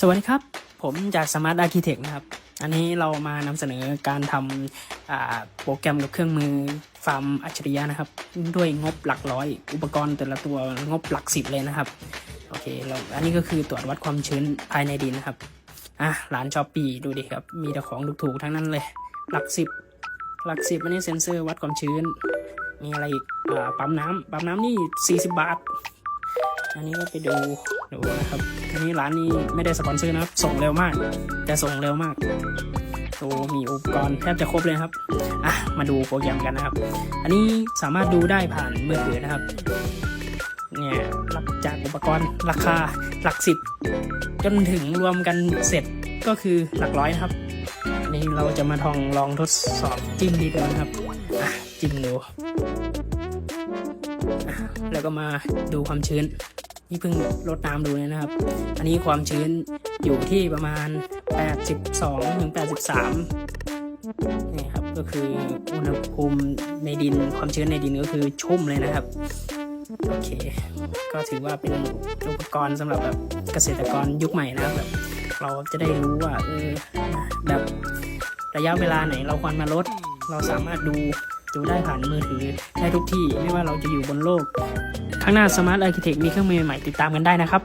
สวัสดีครับ ผมจาก Smart Architect นะครับ อันนี้เรามานำเสนอการทำโปรแกรมกับเครื่องมือฟาร์มอัจฉริยะนะครับ ด้วยงบหลักร้อย อุปกรณ์แต่ละตัวงบหลักสิบเลยนะครับ โอเคเราอันนี้ก็คือตรวจวัดความชื้นภายในดินนะครับ อะร้านช้อปปี้ดูดิครับ มีแต่ของถูกๆทั้งนั้นเลย หลักสิบหลักสิบอันนี้เซ็นเซอร์วัดความชื้น มีอะไรอีกอ่าปั๊มน้ำปั๊มน้ำนี่ 40 บาท อันนี้ก็ไปดูดูนะครับอันนี้ร้านนี้ไม่ได้สปอนเซอร์นะครับ ส่งเร็วมาก แต่ส่งเร็วมากโอ้มีอุปกรณ์แทบจะครบเลยครับ อะ มาดูโปรแกรมกันนะครับ อันนี้สามารถดูได้ผ่านมือถือนะครับ เนี่ยรับจากอุปกรณ์ราคาหลักสิบจนถึงรวมกันเสร็จก็คือหลักร้อยนะครับ อันนี้เราจะมาทองลองทดสอบจิ้มดีดูนะครับ อะ จิ้มดูแล้วก็มาดูความชื้น นี่เพิ่งลดน้ำดูเลยนะครับ อันนี้ความชื้นอยู่ที่ประมาณ 82ถึง83นี่ครับก็คืออุณหภูมิในดินความชื้นในดินก็คือชุ่มเลยนะครับโอเค ก็ถือว่าเป็นอุปกรณ์สำหรับแบบเกษตรกรยุคใหม่นะครับแบบเราจะได้รู้ว่าเออแบบระยะเวลาไหนเราควรมาลด เราสามารถดูดูได้ผ่านมือถือได้ทุกที่ไม่ว่าเราจะอยู่บนโลก ข้างหน้า Smart Architect มีเครื่องมือใหม่ติดตามกันได้นะครับ